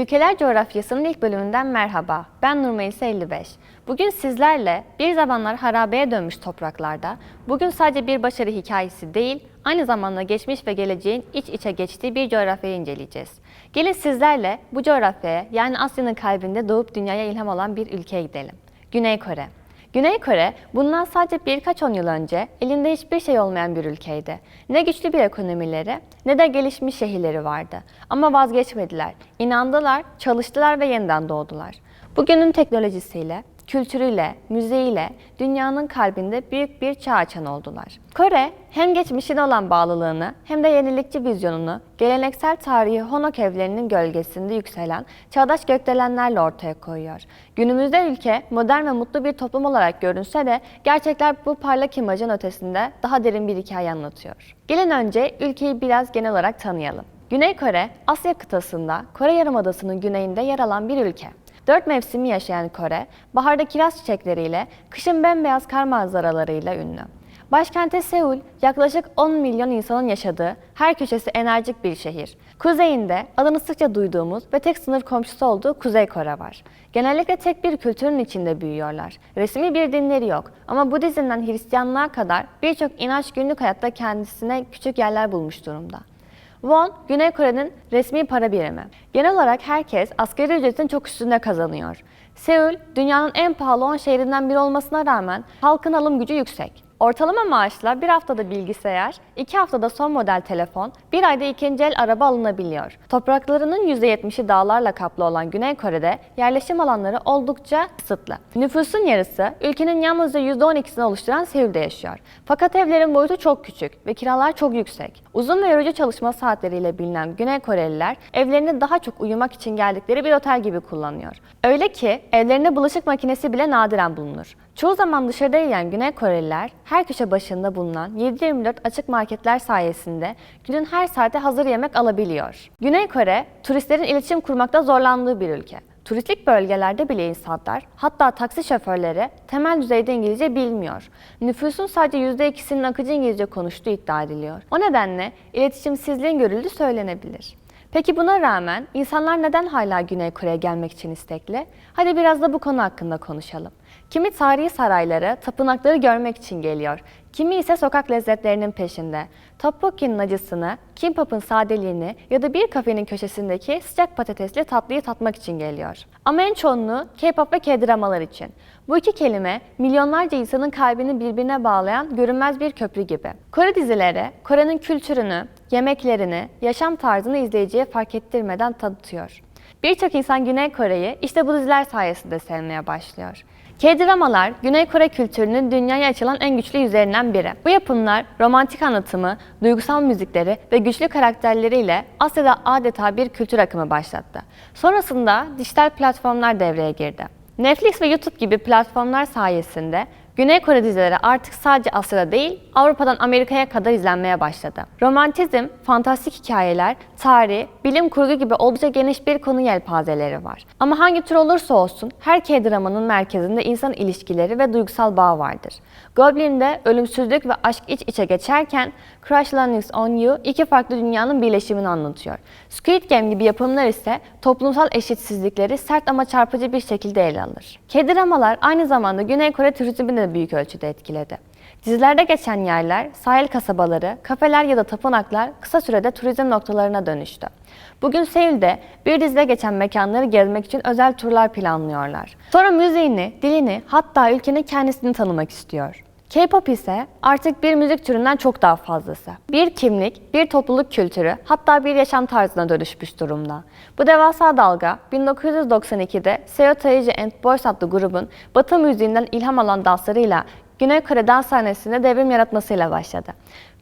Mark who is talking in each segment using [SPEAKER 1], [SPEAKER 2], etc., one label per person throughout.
[SPEAKER 1] Ülkeler Coğrafyası'nın ilk bölümünden merhaba. Ben Nurmeysa 55. Bugün sizlerle bir zamanlar harabeye dönmüş topraklarda, bugün sadece bir başarı hikayesi değil, aynı zamanda geçmiş ve geleceğin iç içe geçtiği bir coğrafyayı inceleyeceğiz. Gelin sizlerle bu coğrafyaya yani Asya'nın kalbinde doğup dünyaya ilham olan bir ülkeye gidelim. Güney Kore. Güney Kore bundan sadece birkaç on yıl önce elinde hiçbir şey olmayan bir ülkeydi. Ne güçlü bir ekonomileri ne de gelişmiş şehirleri vardı. Ama vazgeçmediler, inandılar, çalıştılar ve yeniden doğdular. Bugünün teknolojisiyle, kültürüyle, müziğiyle dünyanın kalbinde büyük bir çağ açan oldular. Kore hem geçmişine olan bağlılığını hem de yenilikçi vizyonunu geleneksel tarihi Honok evlerinin gölgesinde yükselen çağdaş gökdelenlerle ortaya koyuyor. Günümüzde ülke modern ve mutlu bir toplum olarak görünse de gerçekler bu parlak imajın ötesinde daha derin bir hikaye anlatıyor. Gelin önce ülkeyi biraz genel olarak tanıyalım. Güney Kore, Asya kıtasında Kore Yarımadası'nın güneyinde yer alan bir ülke. Dört mevsimi yaşayan Kore, baharda kiraz çiçekleriyle, kışın bembeyaz kar manzaralarıyla ünlü. Başkenti Seul, yaklaşık 10 milyon insanın yaşadığı, her köşesi enerjik bir şehir. Kuzeyinde adını sıkça duyduğumuz ve tek sınır komşusu olduğu Kuzey Kore var. Genellikle tek bir kültürün içinde büyüyorlar. Resmi bir dinleri yok ama Budizm'den Hristiyanlığa kadar birçok inanç günlük hayatta kendisine küçük yerler bulmuş durumda. Won, Güney Kore'nin resmi para birimi. Genel olarak herkes asgari ücretin çok üstünde kazanıyor. Seul, dünyanın en pahalı 10 şehrinden biri olmasına rağmen halkın alım gücü yüksek. Ortalama maaşla bir haftada bilgisayar, iki haftada son model telefon, bir ayda ikinci el araba alınabiliyor. Topraklarının %70'i dağlarla kaplı olan Güney Kore'de yerleşim alanları oldukça kısıtlı. Nüfusun yarısı ülkenin yalnızca %12'sini oluşturan Seul'de yaşıyor. Fakat evlerin boyutu çok küçük ve kiralar çok yüksek. Uzun ve yorucu çalışma saatleriyle bilinen Güney Koreliler evlerini daha çok uyumak için geldikleri bir otel gibi kullanıyor. Öyle ki evlerinde bulaşık makinesi bile nadiren bulunur. Çoğu zaman dışarıda yiyen Güney Koreliler her köşe başında bulunan 7-24 açık marketler sayesinde günün her saate hazır yemek alabiliyor. Güney Kore, turistlerin iletişim kurmakta zorlandığı bir ülke. Turistik bölgelerde bile insanlar, hatta taksi şoförleri temel düzeyde İngilizce bilmiyor. Nüfusun sadece %2'sinin akıcı İngilizce konuştuğu iddia ediliyor. O nedenle iletişimsizliğin görüldüğü söylenebilir. Peki buna rağmen insanlar neden hala Güney Kore'ye gelmek için istekli? Hadi biraz da bu konu hakkında konuşalım. Kimi tarihi sarayları, tapınakları görmek için geliyor. Kimi ise sokak lezzetlerinin peşinde. Tteokbokki'nin acısını, kimbap'ın sadeliğini ya da bir kafenin köşesindeki sıcak patatesli tatlıyı tatmak için geliyor. Ama en çoğunluğu K-pop ve K-dramalar için. Bu iki kelime milyonlarca insanın kalbini birbirine bağlayan görünmez bir köprü gibi. Kore dizileri, Kore'nin kültürünü, yemeklerini, yaşam tarzını izleyiciye fark ettirmeden tanıtıyor. Birçok insan Güney Kore'yi işte bu diziler sayesinde sevmeye başlıyor. K-dramalar, Güney Kore kültürünün dünyaya açılan en güçlü yüzlerinden biri. Bu yapımlar romantik anlatımı, duygusal müzikleri ve güçlü karakterleriyle Asya'da adeta bir kültür akımı başlattı. Sonrasında dijital platformlar devreye girdi. Netflix ve YouTube gibi platformlar sayesinde Güney Kore dizileri artık sadece Asya'da değil, Avrupa'dan Amerika'ya kadar izlenmeye başladı. Romantizm, fantastik hikayeler, tarih, bilim kurgu gibi oldukça geniş bir konu yelpazeleri var. Ama hangi tür olursa olsun her K-dramanın merkezinde insan ilişkileri ve duygusal bağ vardır. Goblin'de ölümsüzlük ve aşk iç içe geçerken Crash Landings on You iki farklı dünyanın birleşimini anlatıyor. Squid Game gibi yapımlar ise toplumsal eşitsizlikleri sert ama çarpıcı bir şekilde ele alır. K-dramalar aynı zamanda Güney Kore turizmini de büyük ölçüde etkiledi. Dizilerde geçen yerler, sahil kasabaları, kafeler ya da tapınaklar kısa sürede turizm noktalarına dönüştü. Bugün Seul'de bir dizide geçen mekanları gezmek için özel turlar planlıyorlar. Sonra müziğini, dilini hatta ülkenin kendisini tanımak istiyor. K-pop ise artık bir müzik türünden çok daha fazlası. Bir kimlik, bir topluluk kültürü, hatta bir yaşam tarzına dönüşmüş durumda. Bu devasa dalga 1992'de Seo Taiji and Boys adlı grubun Batı müziğinden ilham alan danslarıyla Güney Kore dans sahnesinde devrim yaratmasıyla başladı.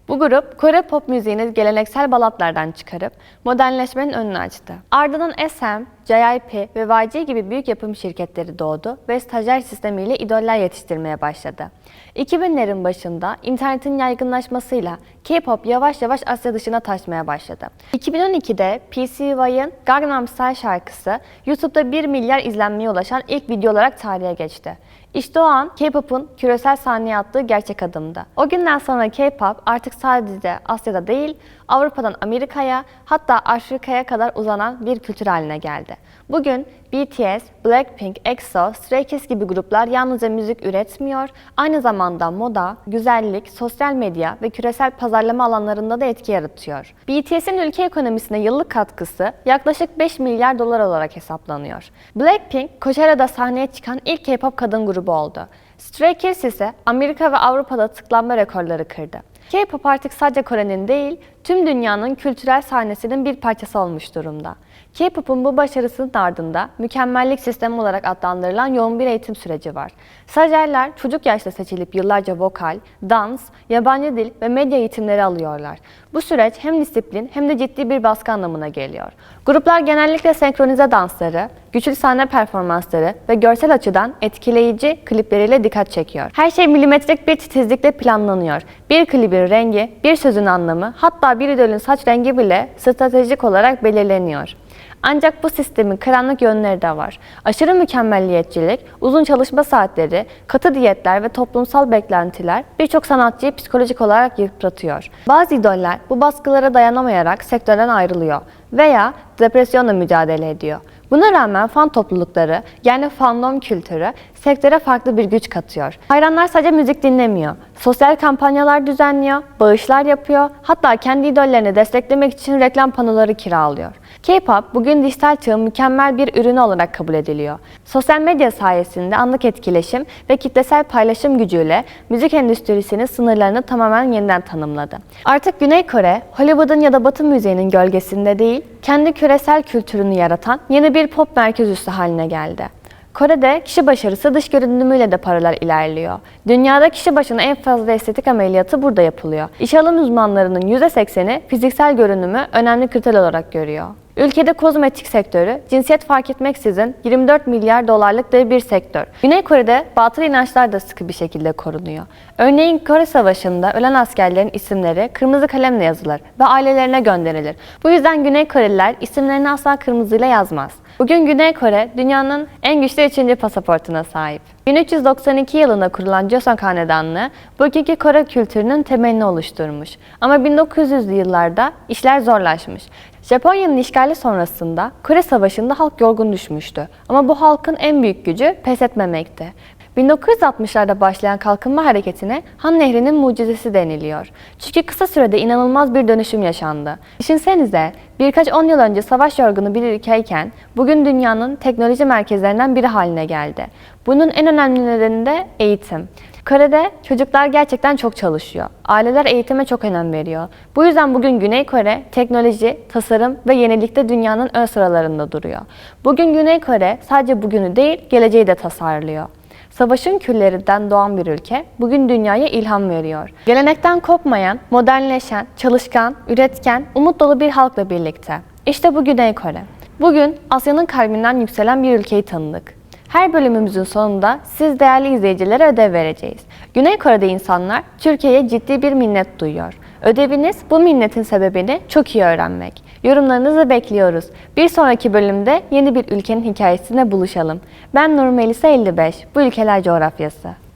[SPEAKER 1] Bu grup Kore pop müziğini geleneksel balatlardan çıkarıp modernleşmenin önünü açtı. Ardından SM, JYP ve YG gibi büyük yapım şirketleri doğdu ve stajyer sistemiyle idoller yetiştirmeye başladı. 2000'lerin başında internetin yaygınlaşmasıyla K-pop yavaş yavaş Asya dışına taşmaya başladı. 2012'de PCY'ın Gangnam Style şarkısı YouTube'da 1 milyar izlenmeye ulaşan ilk video olarak tarihe geçti. İşte o an K-pop'un küresel sahneye attığı gerçek adımdı. O günden sonra K-pop artık sadece Asya'da değil, Avrupa'dan Amerika'ya hatta Afrika'ya kadar uzanan bir kültür haline geldi. Bugün BTS, Blackpink, EXO, Stray Kids gibi gruplar yalnızca müzik üretmiyor, aynı zamanda moda, güzellik, sosyal medya ve küresel pazarlama alanlarında da etki yaratıyor. BTS'in ülke ekonomisine yıllık katkısı yaklaşık 5 milyar dolar olarak hesaplanıyor. Blackpink, Coachella'da sahneye çıkan ilk K-pop kadın grubu oldu. Stray Kids ise Amerika ve Avrupa'da tıklanma rekorları kırdı. K-pop artık sadece Kore'nin değil, tüm dünyanın kültürel sahnesinin bir parçası olmuş durumda. K-pop'un bu başarısının ardında mükemmellik sistemi olarak adlandırılan yoğun bir eğitim süreci var. Stajyerler çocuk yaşta seçilip yıllarca vokal, dans, yabancı dil ve medya eğitimleri alıyorlar. Bu süreç hem disiplin hem de ciddi bir baskı anlamına geliyor. Gruplar genellikle senkronize dansları, güçlü sahne performansları ve görsel açıdan etkileyici klipleriyle dikkat çekiyor. Her şey milimetrik bir titizlikle planlanıyor. Bir klibin rengi, bir sözün anlamı, hatta bir idolün saç rengi bile stratejik olarak belirleniyor. Ancak bu sistemin karanlık yönleri de var. Aşırı mükemmelliyetçilik, uzun çalışma saatleri, katı diyetler ve toplumsal beklentiler birçok sanatçıyı psikolojik olarak yıpratıyor. Bazı idoller bu baskılara dayanamayarak sektörden ayrılıyor veya depresyonla mücadele ediyor. Buna rağmen fan toplulukları yani fandom kültürü sektöre farklı bir güç katıyor. Hayranlar sadece müzik dinlemiyor. Sosyal kampanyalar düzenliyor, bağışlar yapıyor, hatta kendi idollerini desteklemek için reklam panoları kiralıyor. K-pop bugün dijital çağın mükemmel bir ürünü olarak kabul ediliyor. Sosyal medya sayesinde anlık etkileşim ve kitlesel paylaşım gücüyle müzik endüstrisinin sınırlarını tamamen yeniden tanımladı. Artık Güney Kore, Hollywood'un ya da Batı müziğinin gölgesinde değil, kendi küresel kültürünü yaratan yeni bir pop merkez üssü haline geldi. Kore'de kişi başarısı dış görünümüyle de paralel ilerliyor. Dünyada kişi başına en fazla estetik ameliyatı burada yapılıyor. İşe alım uzmanlarının %80'i fiziksel görünümü önemli kriter olarak görüyor. Ülkede kozmetik sektörü cinsiyet fark etmeksizin 24 milyar dolarlık dev bir sektör. Güney Kore'de batıl inançlar da sıkı bir şekilde korunuyor. Örneğin Kore Savaşı'nda ölen askerlerin isimleri kırmızı kalemle yazılır ve ailelerine gönderilir. Bu yüzden Güney Koreliler isimlerini asla kırmızıyla yazmaz. Bugün Güney Kore dünyanın en güçlü üçüncü pasaportuna sahip. 1392 yılında kurulan Joseon Hanedanlığı bugünkü Kore kültürünün temelini oluşturmuş. Ama 1900'lü yıllarda işler zorlaşmış. Japonya'nın işgali sonrasında Kore Savaşı'nda halk yorgun düşmüştü. Ama bu halkın en büyük gücü pes etmemekti. 1960'larda başlayan kalkınma hareketine Han Nehri'nin mucizesi deniliyor. Çünkü kısa sürede inanılmaz bir dönüşüm yaşandı. Düşünsenize birkaç on yıl önce savaş yorgunu bir ülkeyken bugün dünyanın teknoloji merkezlerinden biri haline geldi. Bunun en önemli nedeni de eğitim. Kore'de çocuklar gerçekten çok çalışıyor. Aileler eğitime çok önem veriyor. Bu yüzden bugün Güney Kore teknoloji, tasarım ve yenilikte dünyanın ön sıralarında duruyor. Bugün Güney Kore sadece bugünü değil, geleceği de tasarlıyor. Savaşın küllerinden doğan bir ülke bugün dünyaya ilham veriyor. Gelenekten kopmayan, modernleşen, çalışkan, üretken, umut dolu bir halkla birlikte. İşte bu Güney Kore. Bugün Asya'nın kalbinden yükselen bir ülkeyi tanıdık. Her bölümümüzün sonunda siz değerli izleyicilere ödev vereceğiz. Güney Kore'de insanlar Türkiye'ye ciddi bir minnet duyuyor. Ödeviniz bu minnetin sebebini çok iyi öğrenmek. Yorumlarınızı bekliyoruz. Bir sonraki bölümde yeni bir ülkenin hikayesine buluşalım. Ben Nur Melisa 55, bu ülkeler coğrafyası.